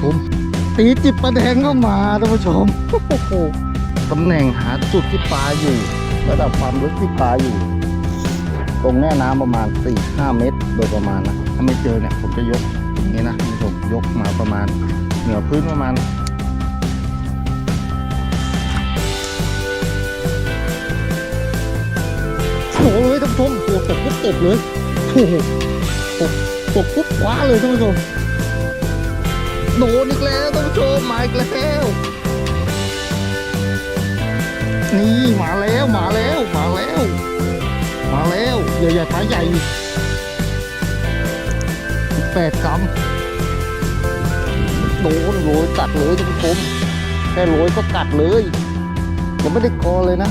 ผู้ชมตีจิบปลาแดงก็มาท่านผู้ชมโอ้โหตำแหน่งหาจุดที่ปลาอยู่ ระดับความลึกที่ปลาอยู่ ตรงแน่น้ำประมาณ 4-5 เมตร โดยประมาณนะถ้าไม่เจอเนี่ยผมจะยกอย่างนี้นะท่านผู้ชมยกมาประมาณ เหนือพื้นประมาณโอ้ยท่านผู้ชมตัวตกปุ๊บตกเลยโอ้โหตกตกปุ๊บคว้าเลยท่านผู้ชม โดนอีกแล้วท่านผู้ชมมาอีกแล้ว นี่มาแล้วมาแล้วมาแล้ว มาแล้วใหญ่ใหญ่ปลาใหญ่แปดกรัมโดนโรยกัดเลยท่านผู้ชมแค่โรยก็กัดเลยยังไม่ได้กอเลยนะ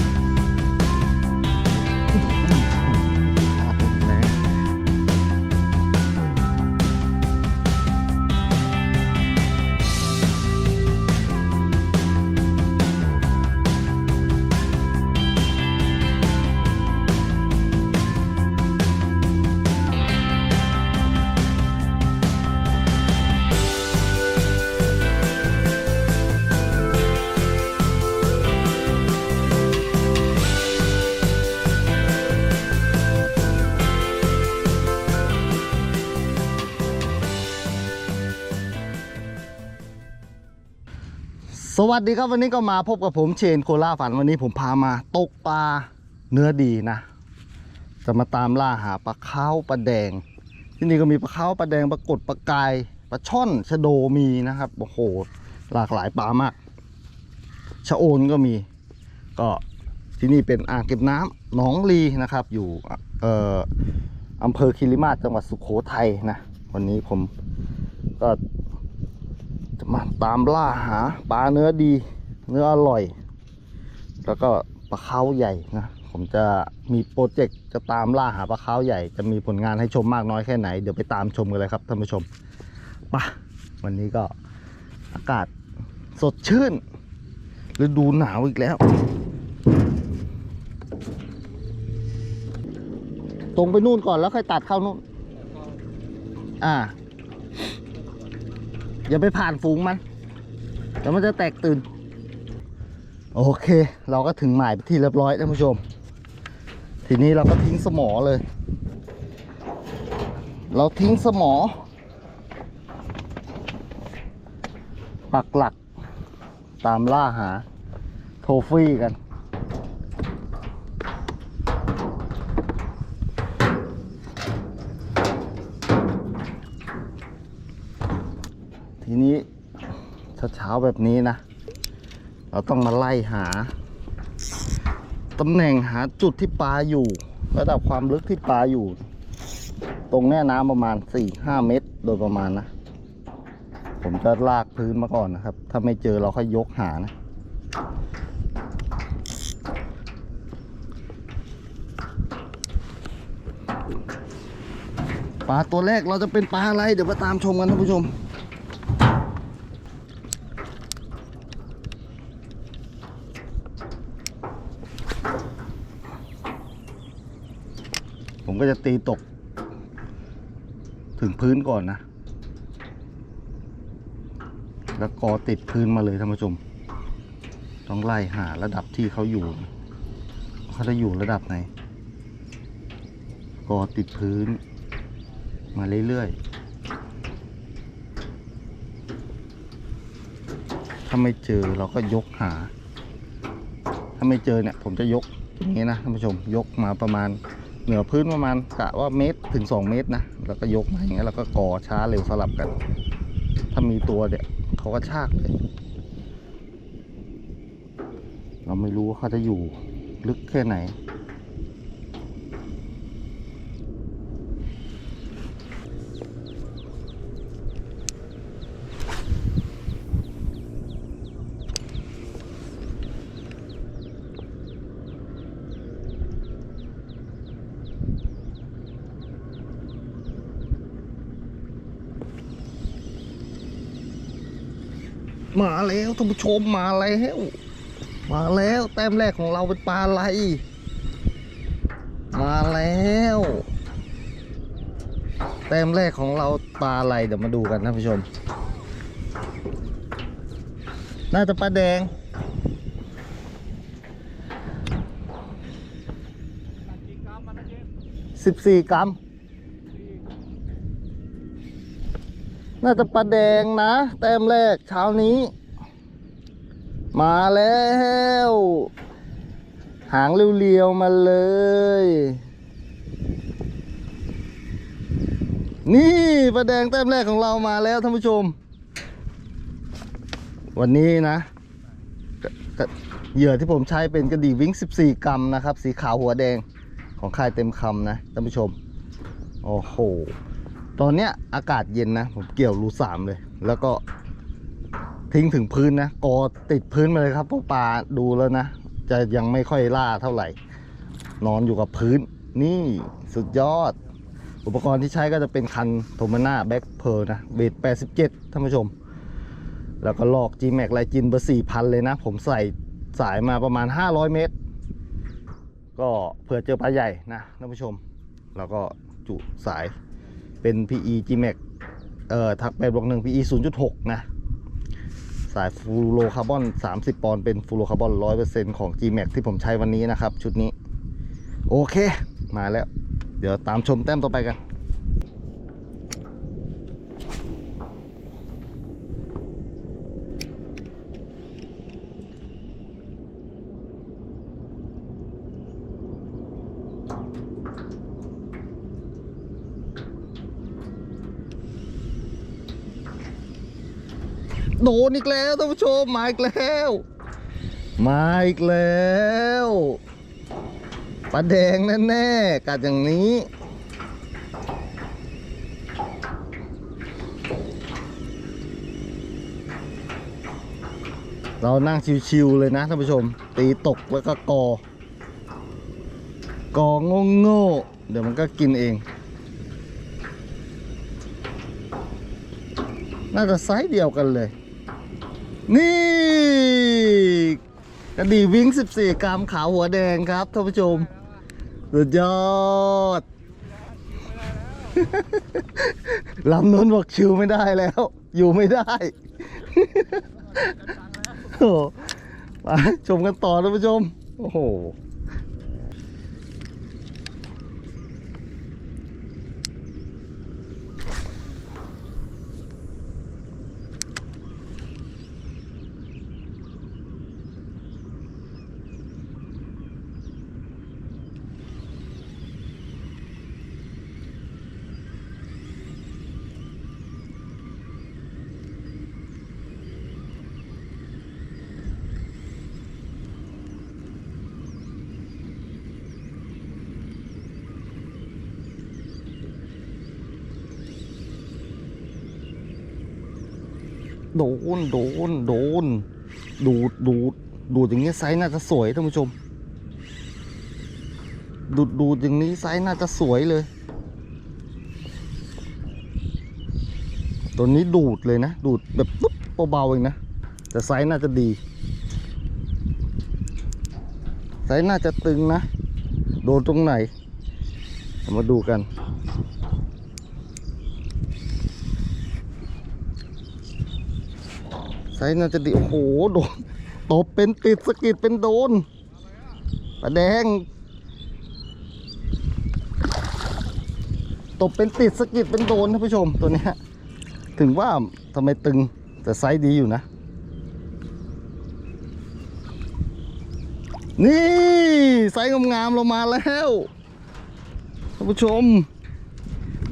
สวัสดีครับวันนี้ก็มาพบกับผมเชนโคล่าฝันวันนี้ผมพามาตกปลาเนื้อดีนะ จะมาตามล่าหาปลาข้าวปลาแดง ที่นี่ก็มีปลาข้าวปลาแดงปลากดปลากายปลาช่อนชะโดมีนะครับโอ้โหหลากหลายปลามากชะโอนก็มี ก็ที่นี่เป็นอ่างเก็บน้ำหนองลีนะครับ อยู่เอ่ออำเภอคิริมาจังหวัดสุโขทัยนะวันนี้ผมก็ จะมาตามล่าหาปลาเนื้อดี เนื้ออร่อย แล้วก็ปลาเข้าใหญ่นะผมจะมีโปรเจกต์จะตามล่าหาปลาเข้าใหญ่จะมีผลงานให้ชมมากน้อยแค่ไหนเดี๋ยวไปตามชมกันเลยครับท่านผู้ชมไปะวันนี้ก็อากาศสดชื่นฤดูหนาวอีกแล้ว ตรงไปนู่นก่อนแล้วค่อยตัดเข้านู่นอ่า อย่าไปผ่านฝูงมันเดี๋ยวมันจะแตกตื่น โอเค เราก็ถึงหมายที่เรียบร้อยท่านผู้ชม ทีนี้เราก็ทิ้งสมอเลย เราทิ้งสมอ ปักหลักตามล่าหา โทฟี่กัน ทีนี้เช้าแบบนี้นะ เราต้องมาไล่หาตำแหน่งหาจุดที่ปลาอยู่ ระดับความลึกที่ปลาอยู่ ตรงแน่น้ำประมาณ 4-5 เมตรโดยประมาณนะ ผมจะลากพื้นมาก่อนนะครับ ถ้าไม่เจอเราค่อยยกหานะปลาตัวแรกเราจะเป็นปลาอะไร เดี๋ยวมาตามชมกันท่านผู้ชม ผม ก็จะตีตก ถึงพื้นก่อนนะ แล้วกอติดพื้นมาเลยท่านผู้ชม ต้องไล่หาระดับที่เขาอยู่ เขาจะอยู่ระดับไหน กอติดพื้น มาเรื่อยๆ ถ้าไม่เจอเราก็ยกหา ถ้าไม่เจอเนี่ย ผมจะยกอย่างนี้นะท่านผู้ชม ยกมาประมาณ เหนือพื้นประมาณกะว่าเมตรถึง 2 เมตรนะ แล้วก็ยกมาอย่างเงี้ยแล้วก็ก่อช้าเร็วสลับกัน ถ้ามีตัวเนี่ยเขาก็ชากเลย เราไม่รู้ว่าเขาจะอยู่ลึกแค่ไหน มา แล้วท่านผู้ชมมาแล้วมาแล้วแต้มแรกของเราเป็นปลาอะไรมาแล้ว แต้มแรกของเราปลาอะไรเดี๋ยวมาดูกันท่านผู้ชม น่าจะปลาแดงสิบสี่กรัม น่าจะปลาแดงนะ แต้มแรกเช้านี้ มาแล้ว หางเรียวๆมาเลย นี่ปลาแดงแต้มแรกของเรามาแล้วท่านผู้ชม วันนี้นะเหยื่อที่ผมใช้เป็นกระดี่วิ่ง 14 กรัมนะครับ สีขาวหัวแดงของค่ายเต็มคำนะท่านผู้ชม โอ้โห ตอนเนี้ยอากาศเย็นนะ ผมเกี่ยวรูสามเลย แล้วก็ ทิ้งถึงพื้นนะกอติดพื้นมาเลยครับพวกปลาดูแล้วนะ จะยังไม่ค่อยล่าเท่าไหร่ นอนอยู่กับพื้น นี่สุดยอด อุปกรณ์ที่ใช้ก็จะเป็นคันโทมาน่าแบ็คเพลนะเบส87ท่านผู้ชม แล้วก็ลอก G Max ไลจินเบอร์4,000 เลยนะ ผมใส่สายมาประมาณ 500 เมตร ก็เผื่อเจอปลาใหญ่นะท่านผู้ชม แล้วก็จุสายเป็น PE G Max เอ่อทัก8บวก1 PE 0.6 นะ สายฟูโรคาร์บอน 30 ปอนด์เป็นฟูโรคาร์บอน 100%ของ G Max ที่ผมใช้วันนี้นะครับ ชุดนี้ โอเค มาแล้ว เดี๋ยวตามชมแต้มต่อไปกัน โดนอีกแล้วท่านผู้ชมมาอีกแล้ว มาอีกแล้วปลาแดงแน่ๆกัดอย่างนี้ เรานั่งชิวๆเลยนะท่านผู้ชม ตีตกแล้วก็กอ กองโง่ๆเดี๋ยวมันก็กินเอง น่าจะไซส์เดียวกันเลย นี่กระดี่วิ่ง 14 กรัมขาวหัวแดงครับท่านผู้ชม สุดยอดลำนู้นบอกชิวไม่ได้แล้ว อยู่ไม่ได้โอ้โหชมกันต่อท่านผู้ชม โอ้โห นโดนโดน ดูดดูดดูดอย่างนี้ไซส์น่าจะสวยท่านผู้ชม ดูดดูดอย่างนี้ไซส์น่าจะสวยเลย ตัวนี้ดูดเลยนะ ดูดแบบปุ๊บเบาๆเองนะ แต่ไซส์น่าจะดี ไซส์น่าจะตึงนะ โดนตรงไหน มาดูกัน ไซส์น่าจะดี โอ้โห โดน ตบเป็นติดสกิดเป็นโดนปลาแดง ตบเป็นติดสกิดเป็นโดนท่านผู้ชมตัวนี้ถึงว่าทำไมตึงแต่ไซส์ดีอยู่นะ นี่ไซส์งามๆเรามาแล้วท่านผู้ชม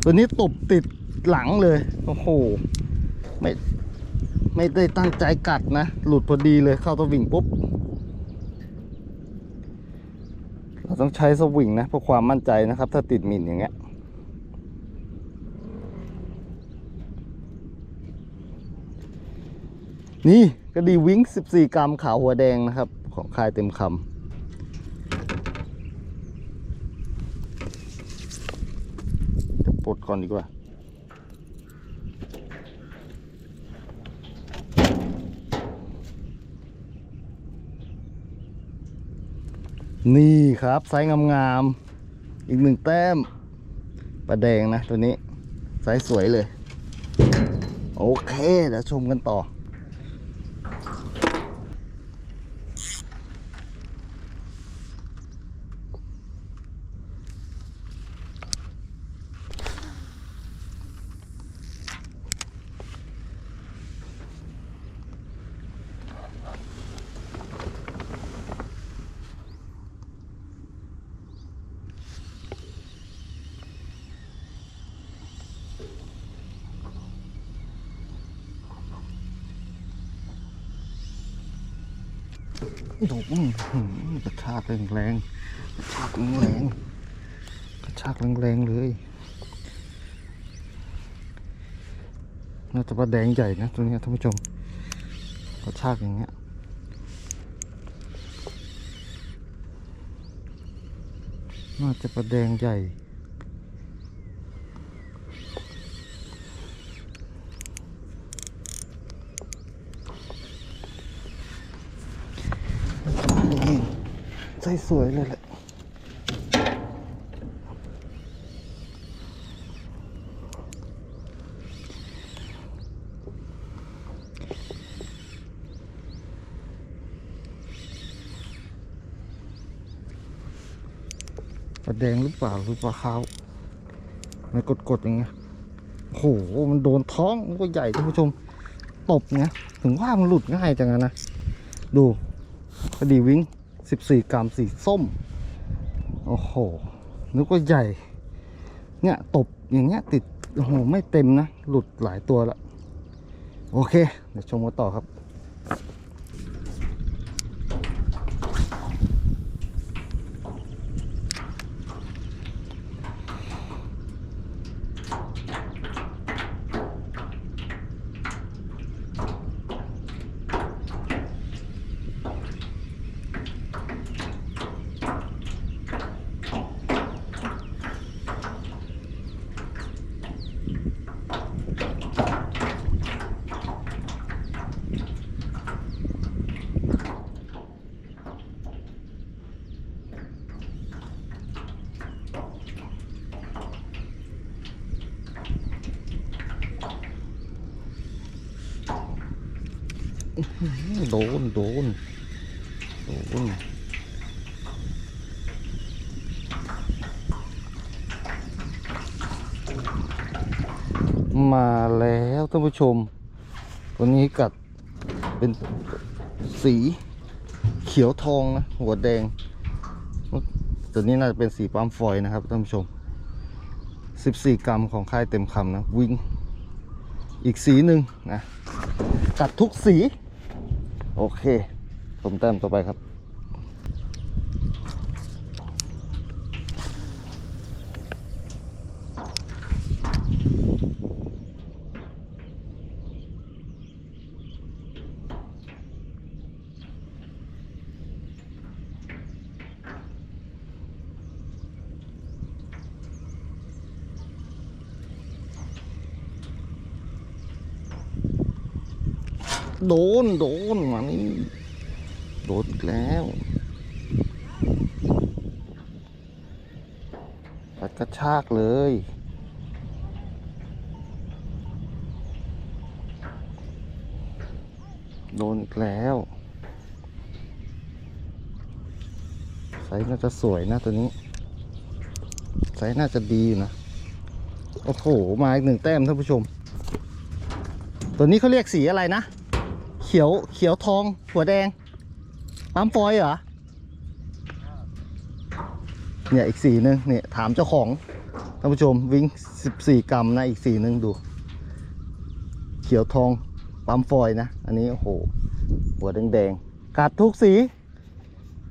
ตัวนี้ตบติดหลังเลย โอ้โห ไม่ ไม่ได้ตั้งใจกัดนะ หลุดพอดีเลยเข้าสวิงปุ๊บ เราต้องใช้สวิงนะเพื่อความมั่นใจนะครับ ถ้าติดมินอย่างเงี้ยนี่กระดีวิ้ง14 กรัมขาวหัวแดงนะครับ ของคายเต็มคำจะปลดก่อนดีกว่า นี่ครับไซส์งามๆอีกหนึ่งแต้มปลาแดงนะตัวนี้ไซส์สวยเลย โอเคเดี๋ยวชมกันต่อ ดูกระชากแรงๆกระชากแรงกระชากแรงๆเลยน่าจะปลาแดงใหญ่นะตัวนี้ท่านผู้ชมกระชากอย่างเงี้ยน่าจะปลาแดงใหญ่ ใส่สวยเลยแหละปลาแดงหรือเปล่าหรือปลาขาวมันกดๆอย่างเงี้ยโอ้โหมันโดนท้องมันก็ใหญ่ท่านผู้ชมตบเงี้ยถึงว่ามันหลุดง่ายจังนะดูพอดีวิ่ง สิบสี่กรัมสีส้ม โอ้โหนึกว่าใหญ่ เนี่ยตบอย่างเงี้ยติด โอ้โห ไม่เต็มนะ หลุดหลายตัวละ โอเค เดี๋ยวชมกันต่อครับ โดน โดน โดน มาแล้วท่านผู้ชม ตัวนี้กัดเป็นสีเขียวทองนะ หัวแดง ตัวนี้น่าจะเป็นสีปั๊มฟอยนะครับท่านผู้ชม 14 กรัมของค่ายเต็มคำนะ วิ่ง อีกสีหนึ่งนะกัดทุกสี โอเค ผมแต้มต่อไปครับ โดน โดน มานี่โดนอีกแล้วปัดกระชากเลย โดนอีกแล้วไซส์น่าจะสวยนะตัวนี้ไซส์น่าจะดีอยู่นะ โอ้โห มาอีกหนึ่งแต้มท่านผู้ชม ตัวนี้เขาเรียกสีอะไรนะ เขียวเขียวทองหัวแดง ปั๊มฟอยเหรอ เนี่ยอีกสีหนึ่งเนี่ยถามเจ้าของท่านผู้ชมวิ่ง14 กรัมนะอีกสีหนึ่งดู เขียวทองปั๊มฟอยนะ อันนี้โอ้โหหัวแดงๆกัดทุกสี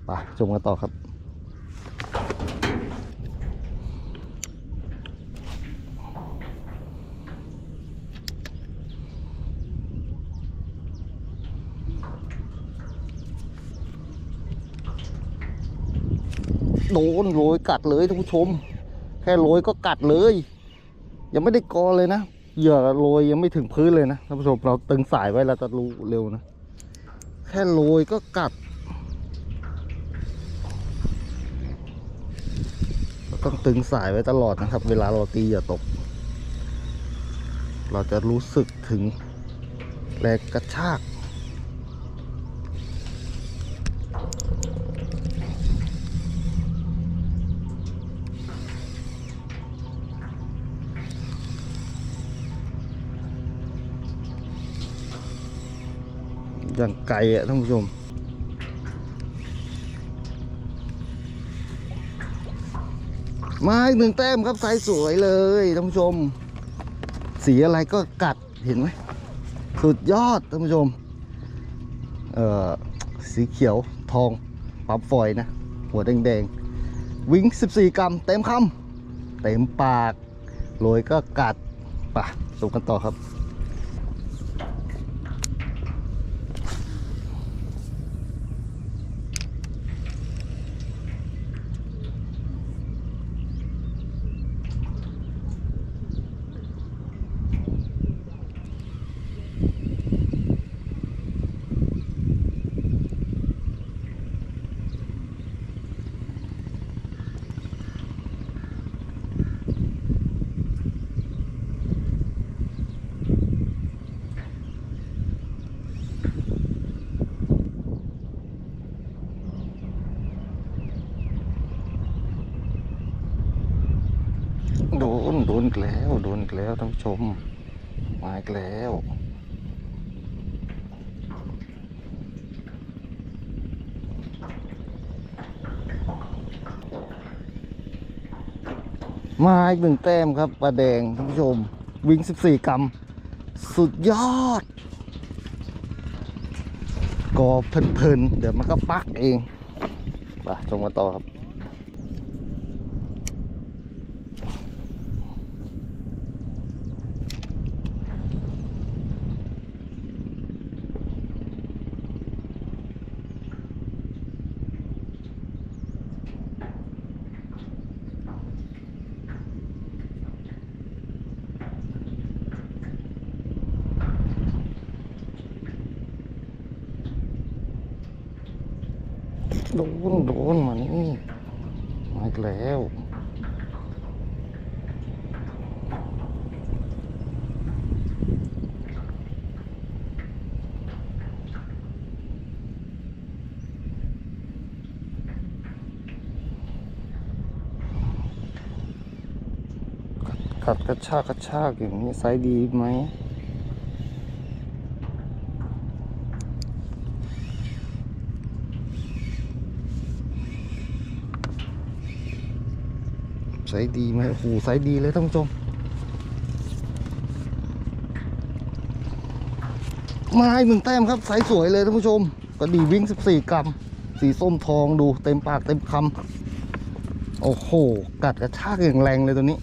ไปชมกันต่อครับ โดนโรยกัดเลยท่านผู้ชม แค่โรยก็กัดเลย ยังไม่ได้กอเลยนะเหยื่อโรยยังไม่ถึงพื้นเลยนะท่านผู้ชมเราตึงสายไว้เราจะรู้เร็วนะ แค่โรยก็กัดต้องตึงสายไว้ตลอดนะครับ เวลาเราตีเหยื่อตก เราจะรู้สึกถึงแรงกระชาก อย่างไกลอะท่านผู้ชม มาอีกหนึ่งแต้มครับไซส์สวยเลยท่านผู้ชม สีอะไรก็กัดเห็นไหมสุดยอดท่านผู้ชม เอ่อ สีเขียวทองปั๊บฟอยนะ หัวแดงๆ วิ่ง 14 กรัม เต็มคำเต็มปากโรยก็กัดปะสูกันต่อครับ โดน โดน อีกแล้วโดนอีกแล้วท่านผู้ชม มาอีกแล้วมาอีกหนึ่งแต้มครับปลาแดงท่านผู้ชม วิ่ง 14 กรัม สุดยอด ก็เพลินๆ เดี๋ยวมันก็ปักเองไปชมกันต่อครับ โดนโดนมานี่มาอีกแล้วกัดกระชากกระชากอย่างนี้ไซส์ดีไหม ไซส์ดีไหมโอ้โหไซส์ดีเลยท่านผู้ชมมาอีกหนึ่งแต้มครับไซส์สวยเลยท่านผู้ชมกระดีวิ่ง 14 กรัม สีส้มทองดูเต็มปากเต็มคำโอ้โห กัดกระชากอย่างแรงเลยตัวนี้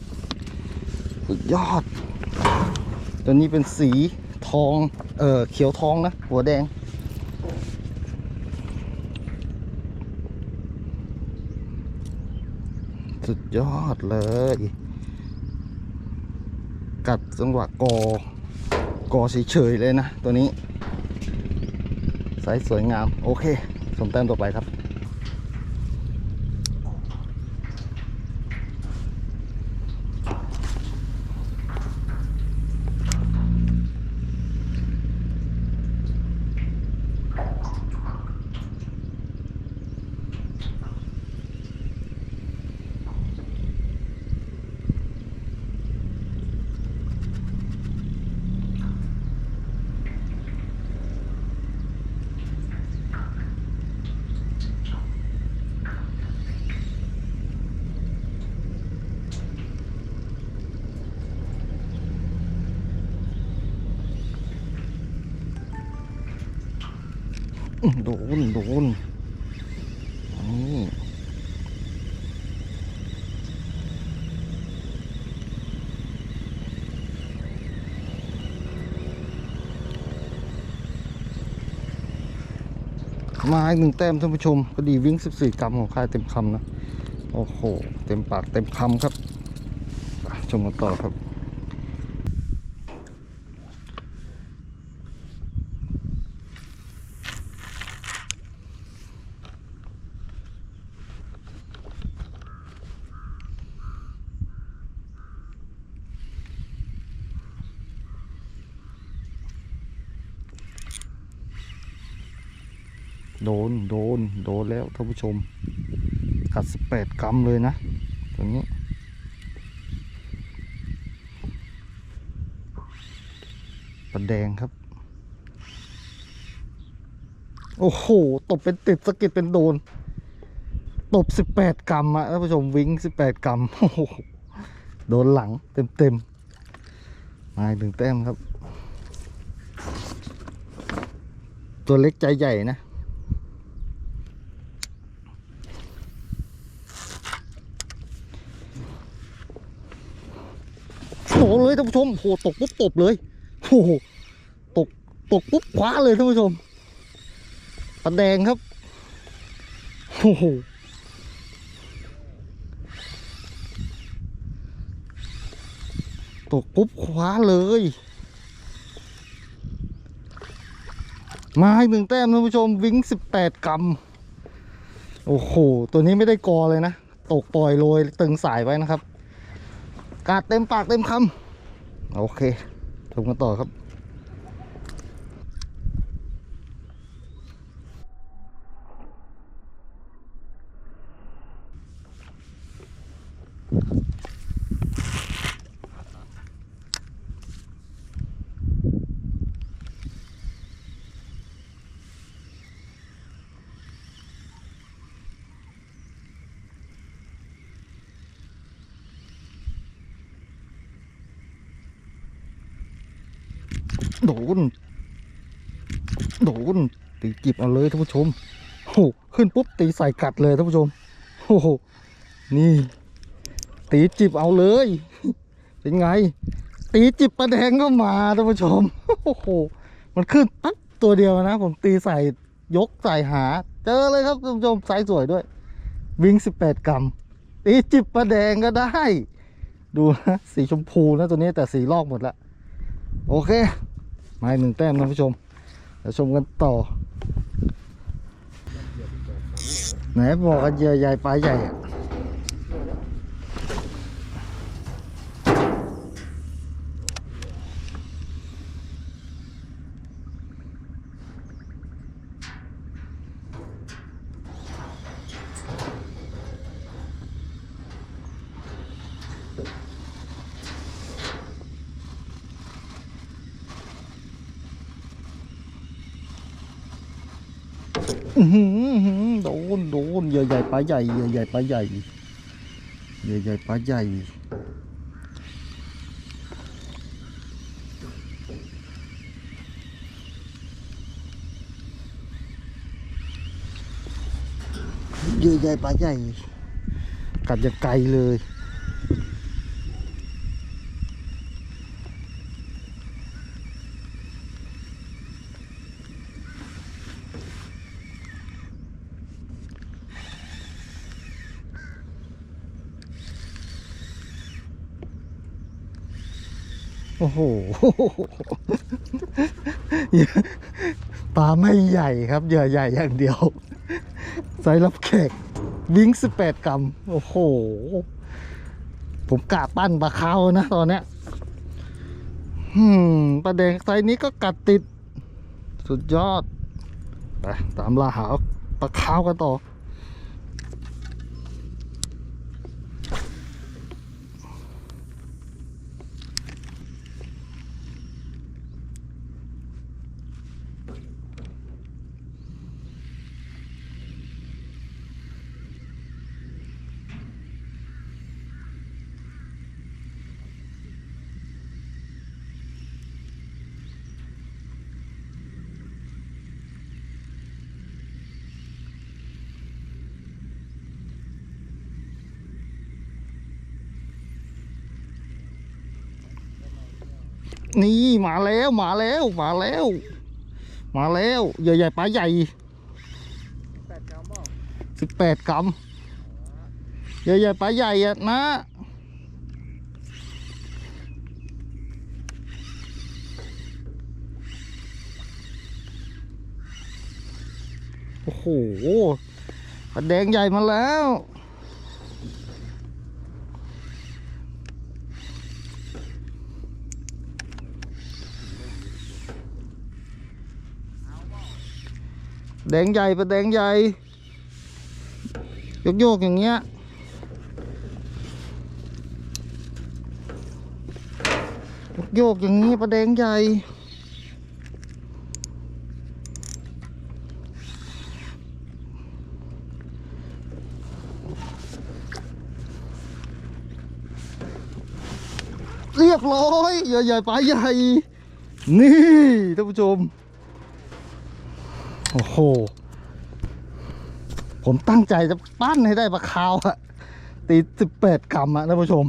สุดยอด ตัวนี้เป็นสีทอง เออเขียวทองนะ หัวแดง สุด ยอดเลย กัดจังหวะกอกอเฉยๆเลยนะ ตัวนี้ไซส์สวยงาม โอเค สมแต้มต่อไปครับ โดนโดนนี่มาอีกหนึ่งแต้มท่านผู้ชมก็ดีวิ่ง 14 กรัมของค่ายเต็มคำนะ โอ้โห เต็มปากเต็มคำครับ ชมกันต่อครับ โดน โดน โดน แล้วท่านผู้ชม กัดสิบแปดกรัมเลยนะ ตัวนี้ ปลาแดงครับ โอ้โห ตบเป็นติดสะกิดเป็นโดน ตบสิบแปดกรัมอะท่านผู้ชมวิ่งสิบแปดกรัม โอ้โห โดนหลังเต็มเต็มๆมาอีกหนึ่งแต้มครับ ตัวเล็กใจใหญ่นะ เลยท่านผู้ชมโอ้โหตกปุ๊บตบเลยโอ้โหตกตกปุ๊บคว้าเลยท่านผู้ชมปลาแดงครับโอ้โหตกปุ๊บคว้าเลย มาให้หนึ่งแต้มท่านผู้ชมวิ้งสิบแปดกรัมโอ้โห ตัวนี้ไม่ได้กอเลยนะ ตกปล่อยโรยตึงสายไว้นะครับ กาดเต็มปากเต็มคำ โอเคชมกันต่อครับ โดน โดน ตีจิบเอาเลยท่านผู้ชมโอ้โหขึ้นปุ๊บตีใส่กัดเลยท่านผู้ชมโอ้โหนี่ ตีจิบเอาเลย เป็นไง ตีจิบประแดงก็มาท่านผู้ชมโอ้โหมันขึ้นปั๊บตัวเดียวนะ ผมตีใส่ยกใส่หา เจอเลยครับท่านผู้ชมไซส์สวยด้วย วิ่งสิบแปดกรัมตีจิบประแดงก็ได้ ดูนะสีชมพูนะตัวนี้แต่สีลอกหมดละโอเค มาอีกหนึ่งแต้มนะผู้ชมเดี๋ยวชมกันต่อ ไหนบอกกันเหยื่อใหญ่ปลาใหญ่อะอื้อหืออื้อหือโดนโดนเหยื่อ ใหญ่ปลาใหญ่เหยื่อใหญ่ปลาใหญ่เหยื่อใหญ่ปลาใหญ่เหยื่อใหญ่ปลาใหญ่กัดอย่างไกลเลย หปลาไม่ใหญ่ครับเหยื่อใหญ่อย่างเดียวไซส์รับแขกวิ่งสิบแปดกรัมโอ้โห ผมกะปั้นปลาเขานะตอนเนี้ยปลาแดงไซส์นี้ก็กัดติด สุดยอด ไป ตามล่าหาปลาเขากันต่อ นี่มาแล้วมาแล้วมาแล้ว มาแล้วใหญ่ใหญ่ๆปลาใหญ่แปดกรัมเปล่าสิบแปดกรัมใหญ่ใหญ่ๆปลาใหญ่อะนะโอ้โหปลาแดงใหญ่มาแล้ว แดงใหญ่ปลาแดงใหญ่โยกโยกๆอย่างเงี้ยโยกโยกอย่างนี้ปลาแดงใหญ่เรียบร้อยใหญ่ใหญ่ๆปลาใหญ่ นี่ท่านผู้ชม โอ้โห ผมตั้งใจจะปั้นให้ได้ปลาคาวอะตีสิบแปดกรัมอะท่านผู้ชม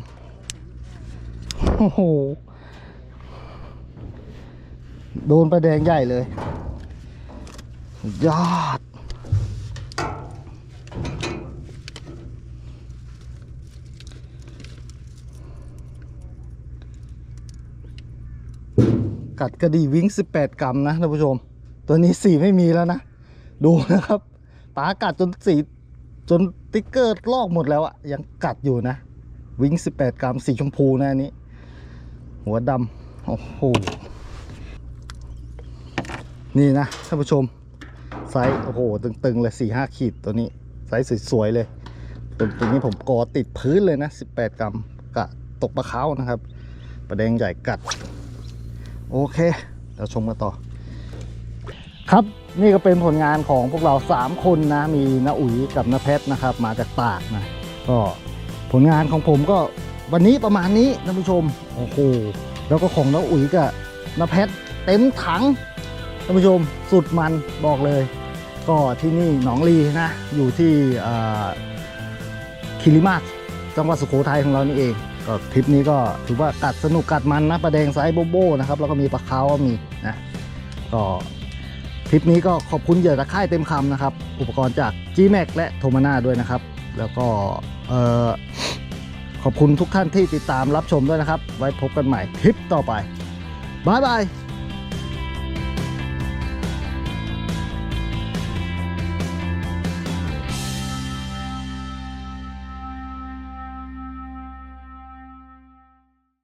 โอ้โห โดนประแดงใหญ่เลย ยอดกัดกระดีวิ่ง18 กรัมนะท่านผู้ชม ตัวนี้สีไม่มีแล้วนะ ดูนะครับปลากัดจนสีจนติ๊กเกอร์ลอกหมดแล้วอะยังกัดอยู่นะ วิ่ง18 กรัมสีชมพูนะอันนี้ หัวดำโอ้โหนี่นะท่านผู้ชม ไซส์โอ้โห ตึงๆ เลย4 5ขีดตัวนี้ ไซส์สวย ๆ เลยตัวตัวนี้ผมกอติดพื้นเลยนะ 18 กรัมกะตกปลาเขานะครับปลาแดงใหญ่กัด โอเค เราชมกันต่อ ครับนี่ก็เป็นผลงานของพวกเรา 3 คนนะ มีน้าอุ๋ยกับน้าเพชรนะครับ มาจากตากนะ ก็ผลงานของผมก็วันนี้ประมาณนี้ท่านผู้ชมโอ้โหแล้วก็ของน้าอุ๋ยกับน้าเพชรเต็มถังท่านผู้ชมสุดมันบอกเลย ก็ที่นี่หนองลีนะ อยู่ที่อ่าคิริมาศจังหวัดสุโขทัยของเรานี่เองก็ทริปนี้ก็ถือว่ากัดสนุกกัดมันนะปลาแดงไซส์โบโบนะครับแล้วก็มีปลาคาวมีนะก็ ทริปนี้ก็ขอบคุณเหยื่อตะค่ายเต็มคำนะครับ อุปกรณ์จาก G-Max และโทมาน่าด้วยนะครับ แล้วก็ขอบคุณทุกท่านที่ติดตามรับชมด้วยนะครับ ไว้พบกันใหม่ทริปต่อไปบายบาย